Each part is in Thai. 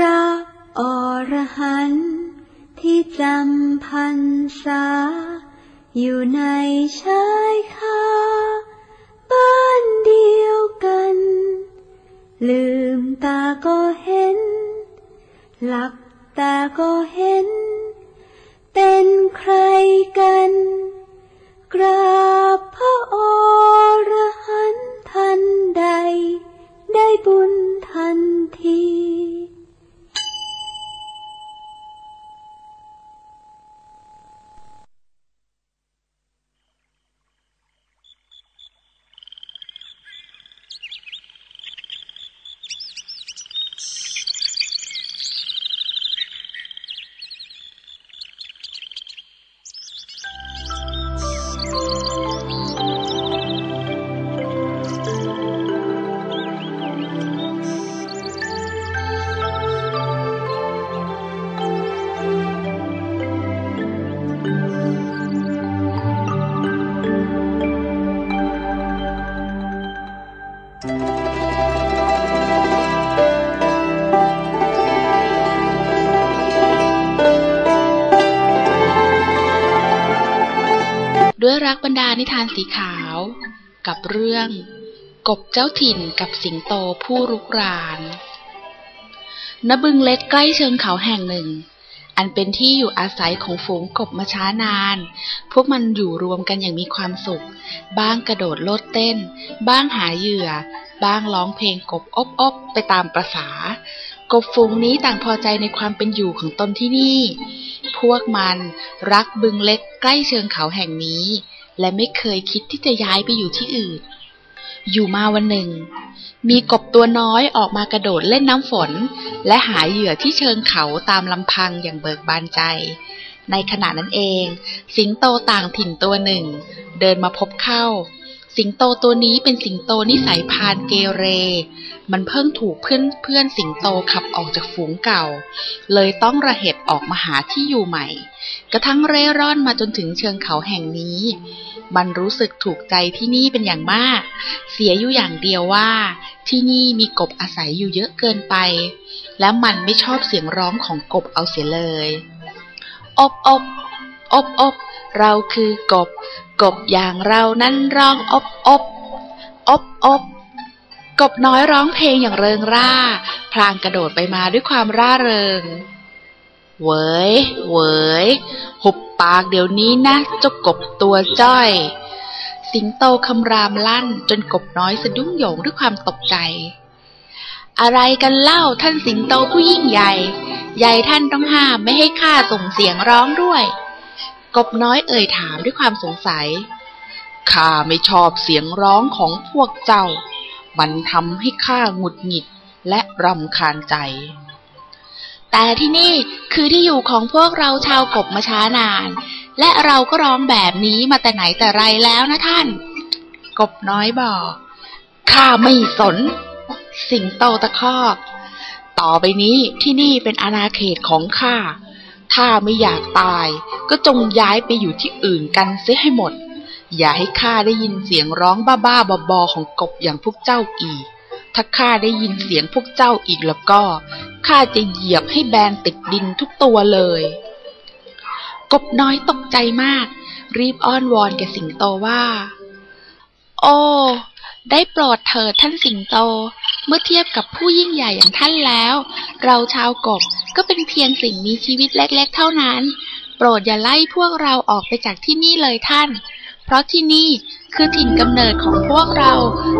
ระอรหันต์ที่จำพรรษา อยู่ในชายคาบ้านเดียวกัน ลืมตาก็เห็น หลับตาก็เห็น เป็นใครกัน กราบพระอรหันต์ทันใด ได้บุญทันที ด้วยรักบรรดานิทานสีขาว กับเรื่อง กบเจ้าถิ่นกับสิงโตผู้รุกรานณบึงเล็กใกล้เชิงเขาแห่งหนึ่ง อันเป็นที่อยู่อาศัยของฝูงกบมาช้านาน พวกมันอยู่รวมกันอย่างมีความสุข บ้างกระโดดโลดเต้น บ้างหาเหยื่อ บ้างร้องเพลงกบอบอบไปตามประษากบฝูงนี้ต่างพอใจในความเป็นอยู่ของตนที่นี่ พวกมันรักบึงเล็กใกล้เชิงเขาแห่งนี้ และไม่เคยคิดที่จะย้ายไปอยู่ที่อื่น อยู่มาวันหนึ่ง มีกบตัวน้อยออกมากระโดดเล่นน้ำฝน และหาเหยื่อที่เชิงเขาตามลำพังอย่างเบิกบานใจ ในขณะนั้นเอง สิงโตต่างถิ่นตัวหนึ่ง เดินมาพบเข้า สิงโตตัวนี้เป็นสิงโตนิสัยพานเกเร มันเพิ่งถูกเพื่อนเพื่อนสิงโตขับออกจากฝูงเก่า เลยต้องระเหตุออกมาหาที่อยู่ใหม่ กระทั่งเร่ร่อนมาจนถึงเชิงเขาแห่งนี้ มันรู้สึกถูกใจที่นี่เป็นอย่างมาก เสียอยู่อย่างเดียวว่า ที่นี่มีกบอาศัยอยู่เยอะเกินไป และมันไม่ชอบเสียงร้องของกบเอาเสียเลย อบอบอบอบเราคือกบ กบอย่างเรานั้นร้องอบอบอบอบกบน้อยร้องเพลงอย่างเริงร่า พลางกระโดดไปมาด้วยความร่าเริง เวยเวยหุบปากเดี๋ยวนี้นะเจ้ากบตัวจ้อย สิงโตคำรามลั่นจนกบน้อยสะดุ้งโหยงด้วยความตกใจ อะไรกันเล่าท่านสิงโตผู้ยิ่งใหญ่ ใหญ่ท่านต้องห้ามไม่ให้ข้าส่งเสียงร้องด้วย กบน้อยเอ่ยถามด้วยความสงสัย ข้าไม่ชอบเสียงร้องของพวกเจ้า มันทำให้ข้าหงุดหงิดและรำคาญใจ แต่ที่นี่คือที่อยู่ของพวกเราชาวกบมาช้านาน และเราก็ร้องแบบนี้มาแต่ไหนแต่ไรแล้วนะท่าน กบน้อยบอก ข้าไม่สน สิงโตตะคอก ต่อไปนี้ที่นี่เป็นอาณาเขตของข้า ถ้าไม่อยากตาย ก็จงย้ายไปอยู่ที่อื่นกันเสียให้หมด อย่าให้ข้าได้ยินเสียงร้องบ้าๆบอๆของกบอย่างพวกเจ้าอีก ถ้าข้าได้ยินเสียงพวกเจ้าอีกแล้วก็ข้าจะเหยียบให้แบนติดดินทุกตัวเลย กบน้อยตกใจมาก รีบอ้อนวอนแกสิงโตว่า โอ้ได้โปรดเถิดท่านสิงโต เมื่อเทียบกับผู้ยิ่งใหญ่อย่างท่านแล้ว เราชาวกบก็เป็นเพียงสิ่งมีชีวิตเล็กๆ เท่านั้น โปรดอย่าไล่พวกเราออกไปจากที่นี่เลยท่าน เพราะที่นี่คือถิ่นกำเนิดของพวกเรา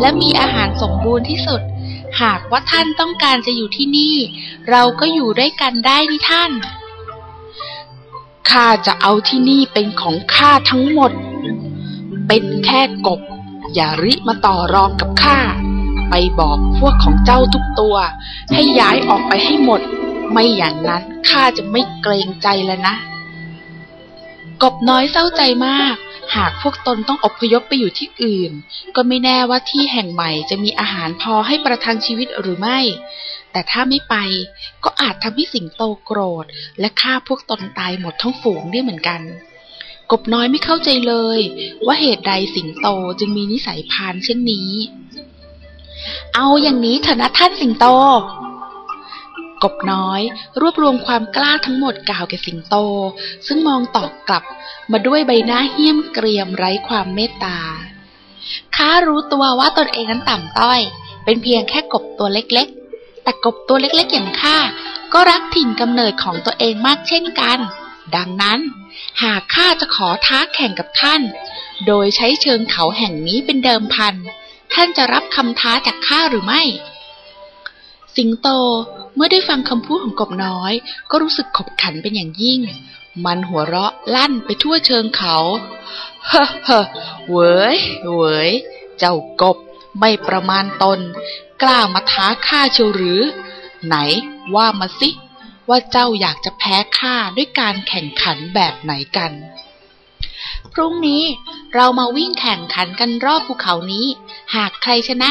และมีอาหารสมบูรณ์ที่สุด หากว่าท่านต้องการจะอยู่ที่นี่ เราก็อยู่ด้วยกันได้นี่ท่าน ข้าจะเอาที่นี่เป็นของข้าทั้งหมด เป็นแค่กบ อย่าริมาต่อรองกับข้า ไปบอกพวกของเจ้าทุกตัว ให้ย้ายออกไปให้หมด ไม่อย่างนั้นข้าจะไม่เกรงใจแล้วนะ กบน้อยเศร้าใจมาก หากพวกตนต้องอพยพไปอยู่ที่อื่น ก็ไม่แน่ว่าที่แห่งใหม่จะมีอาหารพอให้ประทังชีวิตหรือไม่ แต่ถ้าไม่ไปก็อาจทำให้สิงโตโกรธ และฆ่าพวกตนตายหมดทั้งฝูงได้เหมือนกันกบน้อยไม่เข้าใจเลย ว่าเหตุใดสิงโตจึงมีนิสัยพาลเช่นนี้ เอาอย่างนี้เถอะนะท่านสิงโต กบน้อย รวบรวมความกล้าทั้งหมดกล่าวแก่สิงโต ซึ่งมองตอบกลับมาด้วยใบหน้าเหี้ยมเกรียมไร้ความเมตตาข้ารู้ตัวว่าตนเองนั้นต่ำต้อย เป็นเพียงแค่กบตัวเล็กๆ แต่กบตัวเล็กๆอย่างข้าก็รักถิ่นกำเนิดของตัวเองมากเช่นกัน ดังนั้น หากข้าจะขอท้าแข่งกับท่าน โดยใช้เชิงเขาแห่งนี้เป็นเดิมพัน ท่านจะรับคำท้าจากข้าหรือไม่ สิงโตเมื่อได้ฟังคำพูดของกบน้อย ก็รู้สึกขบขันเป็นอย่างยิ่ง มันหัวเราะลั่นไปทั่วเชิงเขาเฮ้อเฮ้อเว้ยเว้ยเจ้ากบไม่ประมาณตน กล้ามาท้าข้าเชียวหรือ ไหนว่ามาสิ ว่าเจ้าอยากจะแพ้ข้าด้วยการแข่งขันแบบไหนกัน พรุ่งนี้เรามาวิ่งแข่งขันกันรอบภูเขานี้ หากใครชนะ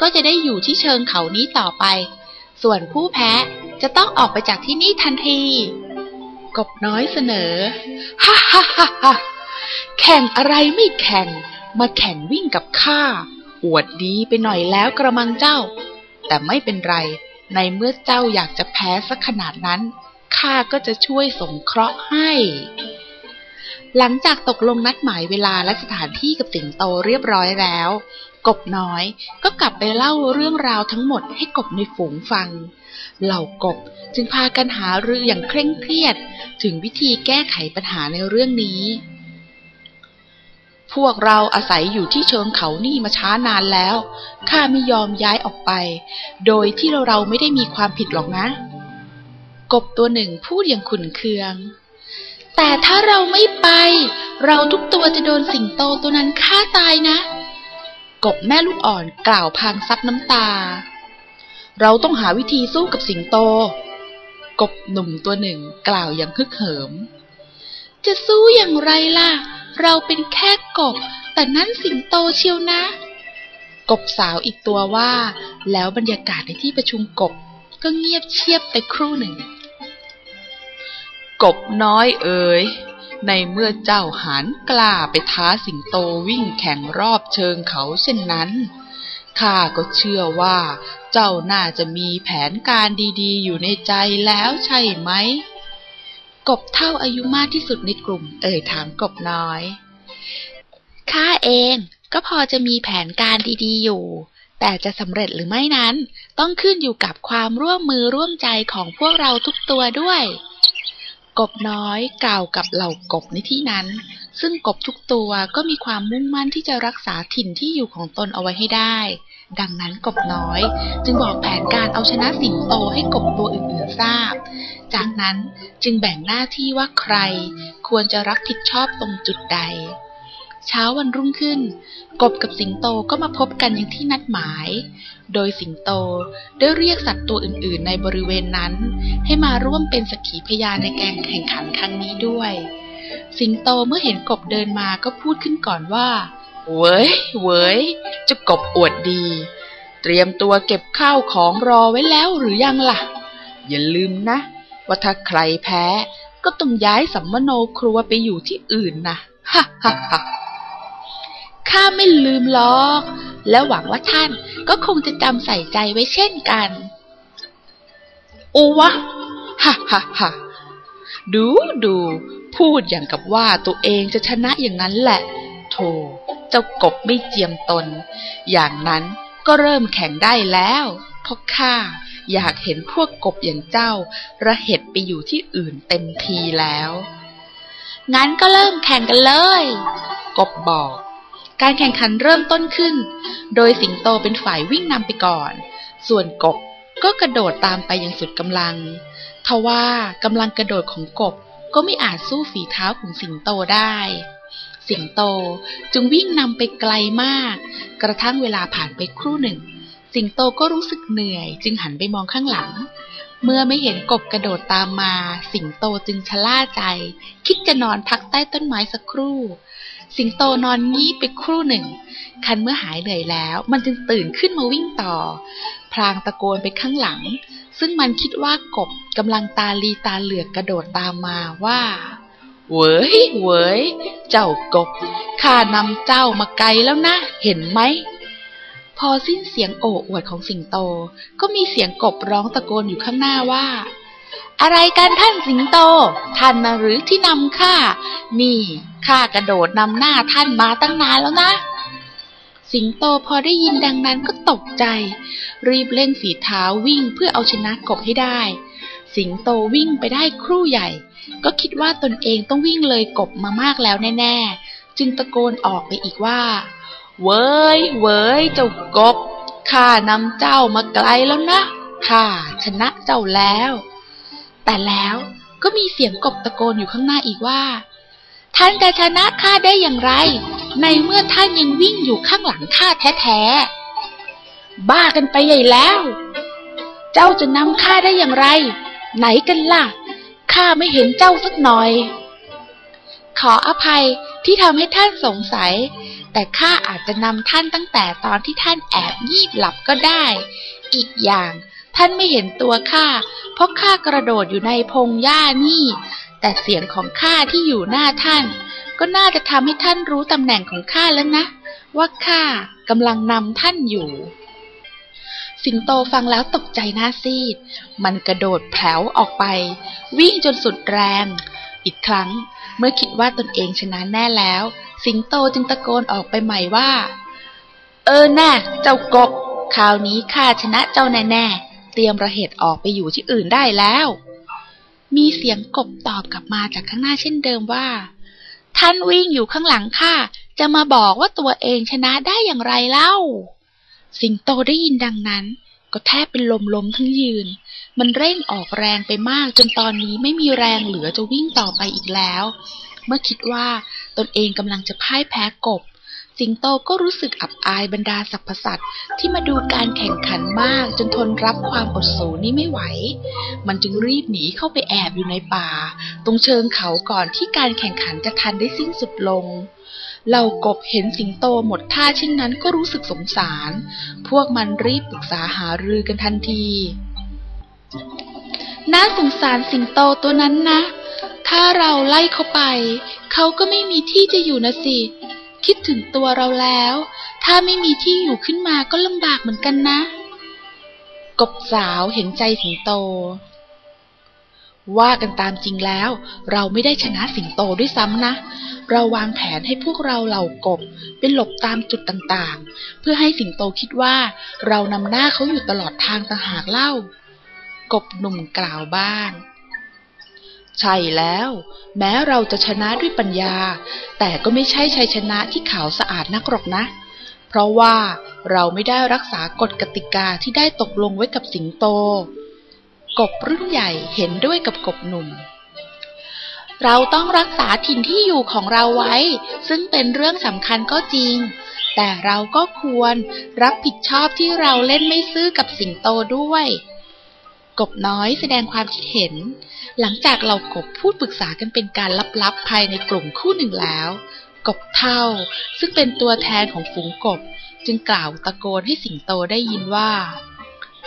ก็จะได้อยู่ที่เชิงเขานี้ต่อไป ส่วนผู้แพ้จะต้องออกไปจากที่นี่ทันที กบน้อยเสนอ ฮ่าฮ่าฮ่าฮ่าแข่งอะไรไม่แข่ง มาแข่งวิ่งกับข้า อวดดีไปหน่อยแล้วกระมังเจ้า แต่ไม่เป็นไร ในเมื่อเจ้าอยากจะแพ้สักขนาดนั้น ข้าก็จะช่วยสงเคราะห์ให้ หลังจากตกลงนัดหมายเวลาและสถานที่กับสิงโตเรียบร้อยแล้ว กบน้อยก็กลับไปเล่าเรื่องราวทั้งหมดให้กบในฝูงฟัง เหล่ากบจึงพากันหารืออย่างเคร่งเครียด ถึงวิธีแก้ไขปัญหาในเรื่องนี้ พวกเราอาศัยอยู่ที่เชิงเขานี่มาช้านานแล้ว ข้าไม่ยอมย้ายออกไป โดยที่เราไม่ได้มีความผิดหรอกนะ กบตัวหนึ่งพูดอย่างขุนเคือง แต่ถ้าเราไม่ไป เราทุกตัวจะโดนสิงโตตัวนั้นฆ่าตายนะ กบแม่ลูกอ่อนกล่าวพางซับน้ำตา เราต้องหาวิธีสู้กับสิงโต กบหนุ่มตัวหนึ่งกล่าวอย่างฮึกเหิม จะสู้อย่างไรล่ะ เราเป็นแค่กบ แต่นั้นสิงโตเชียวนะ กบสาวอีกตัวว่า แล้วบรรยากาศในที่ประชุมกบก็เงียบเชียบไปครู่หนึ่ง กบน้อยเอ๋ยในเมื่อเจ้าหานกล้าไปท้าสิงโตวิ่งแข่งรอบเชิงเขาเช่นนั้นข้าก็เชื่อว่า เจ้าน่าจะมีแผนการดีๆ อยู่ในใจแล้วใช่ไหม กบเท่าอายุมากที่สุดในกลุ่ม เอ่ยถามกบน้อย ข้าเองก็พอจะมีแผนการดีๆอยู่ แต่จะสำเร็จหรือไม่นั้น ต้องขึ้นอยู่กับความร่วมมือร่วมใจของพวกเราทุกตัวด้วย กบน้อยกล่าวกับเหล่ากบในที่นั้น ซึ่งกบทุกตัวก็มีความมุ่งมั่นที่จะรักษาถิ่นที่อยู่ของตนเอาไว้ให้ได้ ดังนั้นกบน้อย จึงบอกแผนการเอาชนะสิงโตให้กบตัวอื่นๆทราบ จากนั้นจึงแบ่งหน้าที่ว่าใครควรจะรับผิดชอบตรงจุดใด เช้าวันรุ่งขึ้น กบกับสิงโตก็มาพบกันอย่างที่นัดหมาย โดยสิงโตได้เรียกสัตว์ตัวอื่น ๆ ในบริเวณนั้น ให้มาร่วมเป็นสักขีพยานในการแข่งขันครั้งนี้ด้วย สิงโตเมื่อเห็นกบเดินมาก็พูดขึ้นก่อนว่า เว้ย เว้ยจะกบอวดดี เตรียมตัวเก็บข้าวของรอไว้แล้วหรือยังล่ะ อย่าลืมนะ ว่าถ้าใครแพ้ก็ต้องย้ายสัมมโนครัวไปอยู่ที่อื่นนะฮ่าฮ่าฮ่า ข้าไม่ลืมหรอกและหวังว่าท่านก็คงจะจำใส่ใจไว้เช่นกัน โอวะฮ่าฮ่าฮ่าดูดู พูดอย่างกับว่าตัวเองจะชนะอย่างนั้นแหละ โธ่เจ้ากบไม่เจียมตน อย่างนั้นก็เริ่มแข่งได้แล้วเพราะข้าอยากเห็นพวกกบอย่างเจ้า ระเหตุไปอยู่ที่อื่นเต็มทีแล้ว งั้นก็เริ่มแข่งกันเลย กบบอก การแข่งขันเริ่มต้นขึ้น โดยสิงโตเป็นฝ่ายวิ่งนำไปก่อน ส่วนกบก็กระโดดตามไปอย่างสุดกำลัง ทว่ากำลังกระโดดของกบก็ไม่อาจสู้ฝีเท้าของสิงโตได้ สิงโตจึงวิ่งนำไปไกลมาก กระทั่งเวลาผ่านไปครู่หนึ่ง สิงโตก็รู้สึกเหนื่อย จึงหันไปมองข้างหลัง เมื่อไม่เห็นกบกระโดดตามมา สิงโตจึงชะล่าใจ คิดจะนอนพักใต้ต้นไม้สักครู่ สิงโตนอนงีบไปครู่หนึ่ง คันเมื่อหายเหนื่อยแล้ว มันจึงตื่นขึ้นมาวิ่งต่อ พลางตะโกนไปข้างหลัง ซึ่งมันคิดว่ากบกำลังตาลีตาเหลือกกระโดดตามมาว่าเว้ยเว้ยเจ้ากบข้านำเจ้ามาไกลแล้วนะ เห็นไหม พอสิ้นเสียงโอ้อวดของสิงโต ก็มีเสียงกบร้องตะโกนอยู่ข้างหน้าว่า อะไรกันท่านสิงโต ท่านนะหรือที่นำข้า นี่ข้ากระโดดนำหน้าท่านมาตั้งนานแล้วนะ สิงโตพอได้ยินดังนั้นก็ตกใจ รีบเล่นฝีเท้าวิ่งเพื่อเอาชนะกบให้ได้ สิงโตวิ่งไปได้ครู่ใหญ่ ก็คิดว่าตนเองต้องวิ่งเลยกบมามากแล้วแน่ ๆ จึงตะโกนออกไปอีกว่า เว้ยเว้ยเจ้ากบ ข้านำเจ้ามาไกลแล้วนะ ข้าชนะเจ้าแล้ว แต่แล้วก็มีเสียงกบตะโกนอยู่ข้างหน้าอีกว่า ท่านจะชนะข้าได้อย่างไร ในเมื่อท่านยังวิ่งอยู่ข้างหลังข้าแท้ๆ บ้ากันไปใหญ่แล้ว เจ้าจะนำข้าได้อย่างไร ไหนกันล่ะ ข้าไม่เห็นเจ้าสักหน่อย ขออภัยที่ทำให้ท่านสงสัย แต่ข้าอาจจะนำท่านตั้งแต่ตอนที่ท่านแอบงีบหลับก็ได้ อีกอย่างท่านไม่เห็นตัวข้า เพราะข้ากระโดดอยู่ในพงหญ้านี่ แต่เสียงของข้าที่อยู่หน้าท่าน ก็น่าจะทำให้ท่านรู้ตำแหน่งของข้าแล้วนะ ว่าข้ากำลังนำท่านอยู่ สิงโตฟังแล้วตกใจหน้าซีด มันกระโดดแผลวออกไป วิ่งจนสุดแรง อีกครั้งเมื่อคิดว่าตนเองชนะแน่แล้ว สิงโตจึงตะโกนออกไปใหม่ว่า เออแน่เจ้ากบ คราวนี้ข้าชนะเจ้าแน่ๆเตรียมระเหตุออกไปอยู่ที่อื่นได้แล้ว มีเสียงกบตอบกลับมาจากข้างหน้าเช่นเดิมว่า ท่านวิ่งอยู่ข้างหลังข้าจะมาบอกว่าตัวเองชนะได้อย่างไรเล่า สิงโตได้ยินดังนั้น ก็แทบเป็นลมล้มทั้งยืน มันเร่งออกแรงไปมากจนตอนนี้ไม่มีแรงเหลือจะวิ่งต่อไปอีกแล้ว เมื่อคิดว่า ตนเองกำลังจะพ่ายแพ้กบ สิงโตก็รู้สึกอับอายบรรดาสรรพสัตว์ที่มาดูการแข่งขันมากจนทนรับความอดสูนี้ไม่ไหว มันจึงรีบหนีเข้าไปแอบอยู่ในป่า ตรงเชิงเขาก่อนที่การแข่งขันจะทันได้สิ้นสุดลงเหล่ากบเห็นสิงโตหมดท่าเช่นนั้นก็รู้สึกสงสาร พวกมันรีบปรึกษาหารือกันทันที น่าสงสารสิงโตตัวนั้นนะ ถ้าเราไล่เขาไป เขาก็ไม่มีที่จะอยู่นะสิ คิดถึงตัวเราแล้ว ถ้าไม่มีที่อยู่ขึ้นมาก็ลำบากเหมือนกันนะ กบสาวเห็นใจสิงโต ว่ากันตามจริงแล้ว เราไม่ได้ชนะสิงโตด้วยซ้ำนะ เราวางแผนให้พวกเราเหล่ากบเป็นหลบตามจุดต่างๆ เพื่อให้สิงโตคิดว่า เรานำหน้าเขาอยู่ตลอดทางต่างหากเล่า กบหนุ่มกล่าวบ้าง ใช่แล้ว แม้เราจะชนะด้วยปัญญา แต่ก็ไม่ใช่ชัยชนะที่ขาวสะอาดนักหรอกนะ เพราะว่าเราไม่ได้รักษากฎกติกาที่ได้ตกลงไว้กับสิงโต กบรุ่นใหญ่เห็นด้วยกับกบหนุ่ม เราต้องรักษาถิ่นที่อยู่ของเราไว้ ซึ่งเป็นเรื่องสำคัญก็จริง แต่เราก็ควรรับผิดชอบที่เราเล่นไม่ซื่อกับสิงโตด้วย กบน้อยแสดงความคิดเห็น หลังจากเรากบพูดปรึกษากันเป็นการลับๆภายในกลุ่มคู่หนึ่งแล้ว กบเท่า ซึ่งเป็นตัวแทนของฝูงกบ จึงกล่าวตะโกนให้สิงโตได้ยินว่า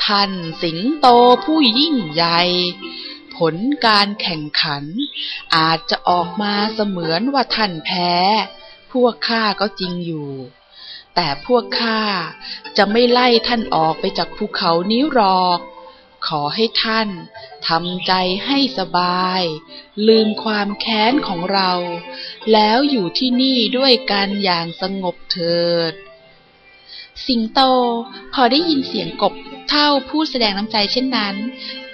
ท่านสิงโตผู้ยิ่งใหญ่ ผลการแข่งขัน อาจจะออกมาเสมือนว่าท่านแพ้ พวกข้าก็จริงอยู่แต่พวกข้าจะไม่ไล่ท่านออกไปจากภูเขานี้หรอก ขอให้ท่านทำใจให้สบาย ลืมความแค้นของเรา แล้วอยู่ที่นี่ด้วยกันอย่างสงบเถิด สิงโตพอได้ยินเสียงกบเท่าพูดแสดงน้ำใจเช่นนั้น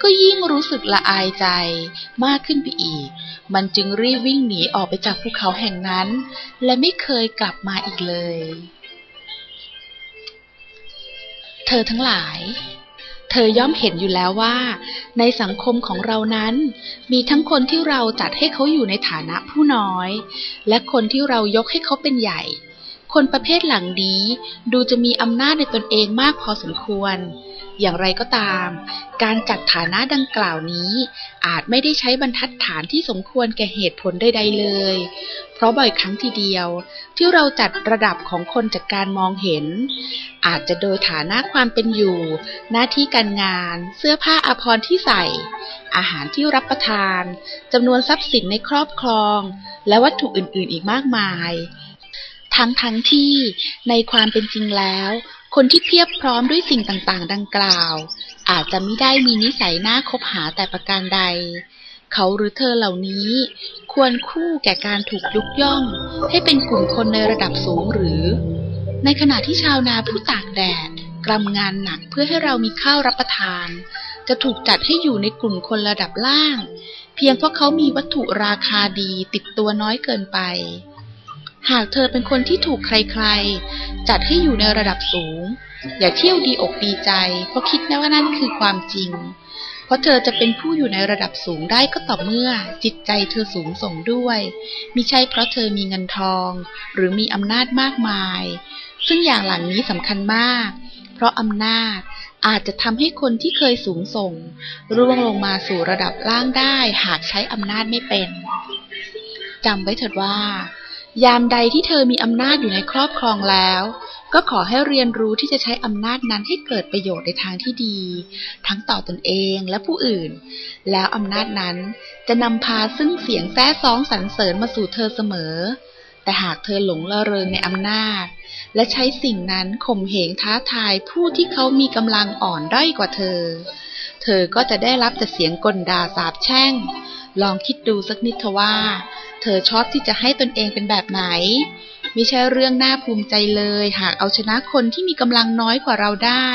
ก็ยิ่งรู้สึกละอายใจมากขึ้นไปอีก มันจึงรีบวิ่งหนีออกไปจากภูเขาแห่งนั้น และไม่เคยกลับมาอีกเลย เธอทั้งหลาย เธอย่อมเห็นอยู่แล้วว่า ในสังคมของเรานั้น มีทั้งคนที่เราจัดให้เขาอยู่ในฐานะผู้น้อย และคนที่เรายกให้เขาเป็นใหญ่ คนประเภทหลังนี้ดูจะมีอำนาจในตนเองมากพอสมควร อย่างไรก็ตาม การจัดฐานะดังกล่าวนี้ อาจไม่ได้ใช้บรรทัดฐานที่สมควรแก่เหตุผลใดๆเลย เพราะบ่อยครั้งทีเดียว ที่เราจัดระดับของคนจากการมองเห็น อาจจะโดยฐานะความเป็นอยู่ หน้าที่การงาน เสื้อผ้าอาภรณ์ที่ใส่ อาหารที่รับประทานจำนวนทรัพย์สินในครอบครอง และวัตถุอื่นๆอีกมากมายทั้งทั้งที่ในความเป็นจริงแล้ว คนที่เพียบพร้อมด้วยสิ่งต่างๆ ดังกล่าว อาจจะไม่ได้มีนิสัยน่าคบหาแต่ประการใด เขาหรือเธอเหล่านี้ ควรคู่แก่การถูกยกย่อง ให้เป็นกลุ่มคนในระดับสูงหรือ ในขณะที่ชาวนาผู้ตากแดดกรำงานหนักเพื่อให้เรามีข้าวรับประทาน จะถูกจัดให้อยู่ในกลุ่มคนระดับล่าง เพียงเพราะเขามีวัตถุราคาดีติดตัวน้อยเกินไป หากเธอเป็นคนที่ถูกใครๆ จัดให้อยู่ในระดับสูง อย่าเที่ยวดีอกดีใจ เพราะคิดนะว่านั่นคือความจริง เพราะเธอจะเป็นผู้อยู่ในระดับสูงได้ก็ต่อเมื่อ จิตใจเธอสูงส่งด้วยมิใช่เพราะเธอมีเงินทอง หรือมีอำนาจมากมาย ซึ่งอย่างหลังนี้สำคัญมาก เพราะอำนาจอาจจะทำให้คนที่เคยสูงส่ง ร่วงลงมาสู่ระดับล่างได้ หากใช้อำนาจไม่เป็นจำไว้เถิดว่า ยามใดที่เธอมีอำนาจอยู่ในครอบครองแล้ว ก็ขอให้เรียนรู้ที่จะใช้อำนาจนั้นให้เกิดประโยชน์ในทางที่ดี ทั้งต่อตนเองและผู้อื่น แล้วอำนาจนั้นจะนำพาซึ่งเสียงแท้ซองสรรเสริญมาสู่เธอเสมอ แต่หากเธอหลงละเริงในอำนาจ และใช้สิ่งนั้นข่มเหงท้าทายผู้ที่เขามีกำลังอ่อนด้อยกว่าเธอ เธอก็จะได้รับแต่เสียงกลด่าสาบแช่ง ลองคิดดูสักนิดเถอะว่า เธอชอบที่จะให้ตนเองเป็นแบบไหน ไม่ใช่เรื่องน่าภูมิใจเลย หากเอาชนะคนที่มีกำลังน้อยกว่าเราได้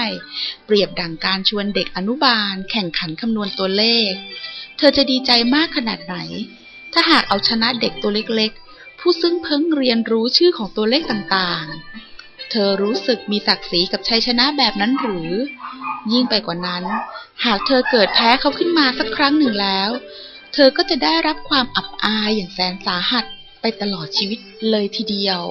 เปรียบดังการชวนเด็กอนุบาล แข่งขันคำนวณตัวเลข เธอจะดีใจมากขนาดไหน ถ้าหากเอาชนะเด็กตัวเล็กๆ ผู้ซึ่งเพิ่งเรียนรู้ชื่อของตัวเลขต่างๆ เธอรู้สึกมีศักดิ์ศรีกับชัยชนะแบบนั้นหรือ ยิ่งไปกว่านั้น หากเธอเกิดแพ้เขาขึ้นมาสักครั้งหนึ่งแล้ว เธอก็จะได้รับความอับอายอย่างแสนสาหัสไปตลอดชีวิตเลยทีเดียว